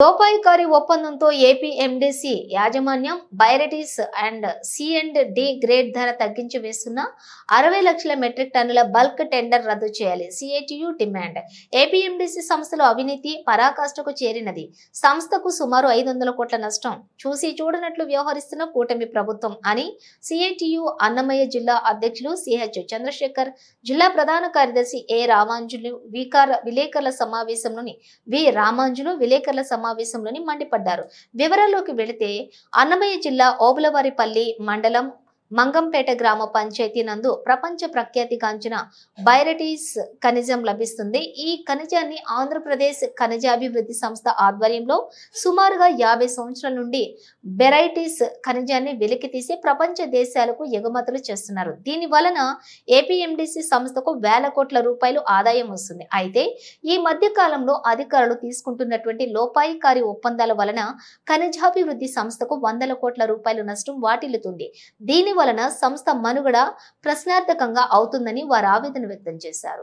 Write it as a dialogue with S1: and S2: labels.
S1: లోపాయికారి ఒప్పందంతో AP MDC యాజమాన్యం barytes and C and D grade ధర తగ్గించి వేస్తున్న అరవై లక్షల మెట్రిక్ టన్నుల బల్క్ టెండర్ రద్దు చేయాలి. CITU demand. ఏపీ ఎండిసి సంస్థలో అవినీతి పరాకాష్ఠకు చేరినది. సంస్థకు సుమారు ఐదు వందల కోట్ల నష్టం. చూసి చూడనట్లు వ్యవహరిస్తున్న కూటమి ప్రభుత్వం అని సిఐటియు అన్నమయ్య జిల్లా అధ్యక్షులు సిహెచ్ చంద్రశేఖర్ జిల్లా ప్రధాన కార్యదర్శి ఏ రామాంజులు వికార విలేకరుల సమావేశంలోని వి రామాంజులు విలేకరుల సమావేశంలోని మండిపడ్డారు. వివరాల్లోకి వెళితే అన్నమయ్య జిల్లా ఓబులవారిపల్లి మండలం మంగంపేట గ్రామ పంచాయతీ నందు ప్రపంచ ప్రఖ్యాతిగాంచిన బైరటీస్ ఖనిజం లభిస్తుంది. ఈ ఖనిజాన్ని ఆంధ్రప్రదేశ్ ఖనిజాభివృద్ధి సంస్థ ఆధ్వర్యంలో సుమారుగా యాభై సంవత్సరాల నుండి బెరైటీస్ ఖనిజాన్ని వెలికి తీసి ప్రపంచ దేశాలకు ఎగుమతులు చేస్తున్నారు. దీని వలన ఏపీఎండిసి సంస్థకు వేల కోట్ల రూపాయలు ఆదాయం వస్తుంది. అయితే ఈ మధ్య కాలంలో అధికారులు తీసుకుంటున్నటువంటి లోపాయికారి ఒప్పందాల వలన ఖనిజాభివృద్ధి సంస్థకు వందల కోట్ల రూపాయలు నష్టం వాటిల్లుతుంది. దీని వలన సంస్థ మనుగడ ప్రశ్నార్థకంగా అవుతుందని వారు ఆవేదన వ్యక్తం చేశారు.